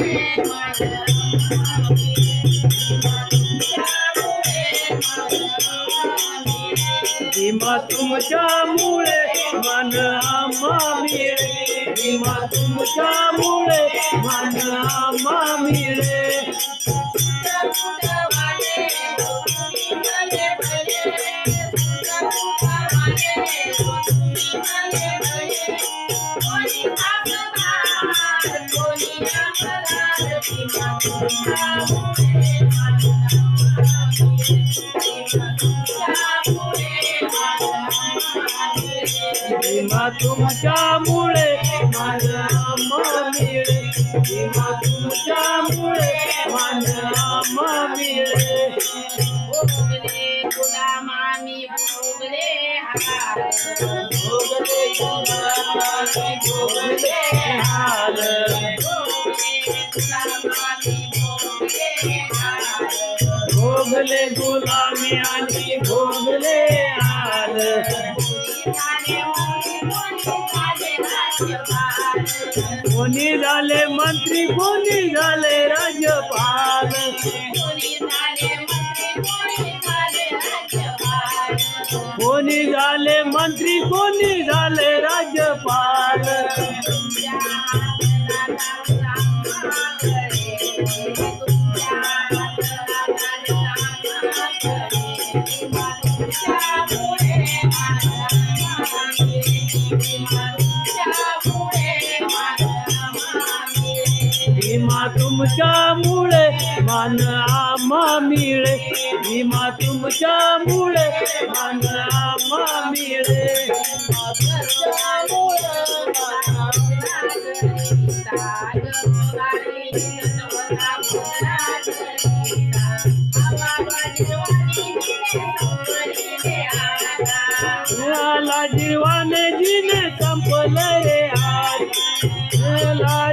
भीमा तुमच्यामुळे मन आम्हा मिळे. भीमा तुमच्यामुळे मन आम्हा मिळे. भीमा तुमच्यामुळे मन आम्हा मिळे भीमा भोगले गुलामी आणि भोगले हाल कोणी झाले मंत्री कोणी झाले राज्यपाल. कोणी झाले मंत्री कोणी झाले तुमच्यामुळे मान आम्हा मिळे. भीमा तुमच्यामुळे मान आम्हा मिळे. याला जिरवाने जिने संपले रे आज याला